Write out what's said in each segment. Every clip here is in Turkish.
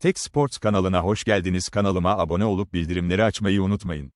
Tek Sports kanalına hoş geldiniz. Kanalıma abone olup bildirimleri açmayı unutmayın.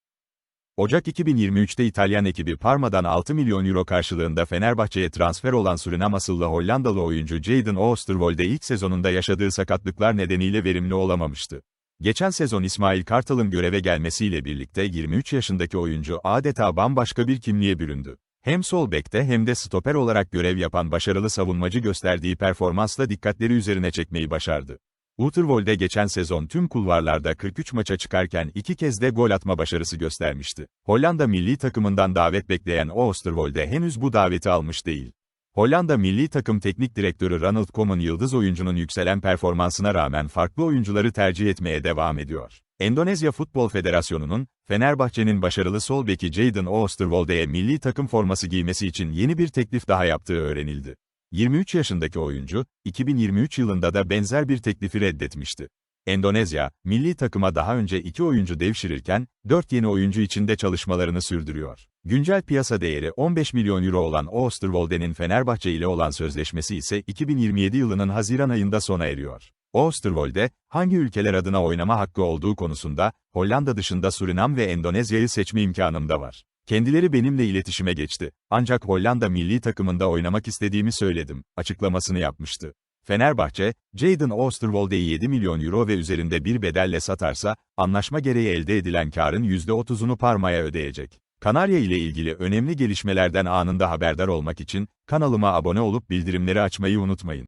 Ocak 2023'te İtalyan ekibi Parma'dan 6 milyon euro karşılığında Fenerbahçe'ye transfer olan Surinam asıllı Hollandalı oyuncu Jadon Oosterwolde ilk sezonunda yaşadığı sakatlıklar nedeniyle verimli olamamıştı. Geçen sezon İsmail Kartal'ın göreve gelmesiyle birlikte 23 yaşındaki oyuncu adeta bambaşka bir kimliğe büründü. Hem sol bekte hem de stoper olarak görev yapan başarılı savunmacı gösterdiği performansla dikkatleri üzerine çekmeyi başardı. Oosterwolde geçen sezon tüm kulvarlarda 43 maça çıkarken iki kez de gol atma başarısı göstermişti. Hollanda milli takımından davet bekleyen Oosterwolde henüz bu daveti almış değil. Hollanda milli takım teknik direktörü Ronald Koeman yıldız oyuncunun yükselen performansına rağmen farklı oyuncuları tercih etmeye devam ediyor. Endonezya Futbol Federasyonu'nun, Fenerbahçe'nin başarılı sol beki Jadon Oosterwolde'ye milli takım forması giymesi için yeni bir teklif daha yaptığı öğrenildi. 23 yaşındaki oyuncu, 2023 yılında da benzer bir teklifi reddetmişti. Endonezya, milli takıma daha önce iki oyuncu devşirirken, 4 yeni oyuncu için de çalışmalarını sürdürüyor. Güncel piyasa değeri 15 milyon euro olan Oosterwolde'nin Fenerbahçe ile olan sözleşmesi ise 2027 yılının Haziran ayında sona eriyor. Oosterwolde, hangi ülkeler adına oynama hakkı olduğu konusunda, Hollanda dışında Surinam ve Endonezya'yı seçme imkanım da var. Kendileri benimle iletişime geçti. Ancak Hollanda milli takımında oynamak istediğimi söyledim, açıklamasını yapmıştı. Fenerbahçe, Jadon Oosterwolde'yi 7 milyon euro ve üzerinde bir bedelle satarsa, anlaşma gereği elde edilen karın %30'unu Parma'ya ödeyecek. Kanarya ile ilgili önemli gelişmelerden anında haberdar olmak için, kanalıma abone olup bildirimleri açmayı unutmayın.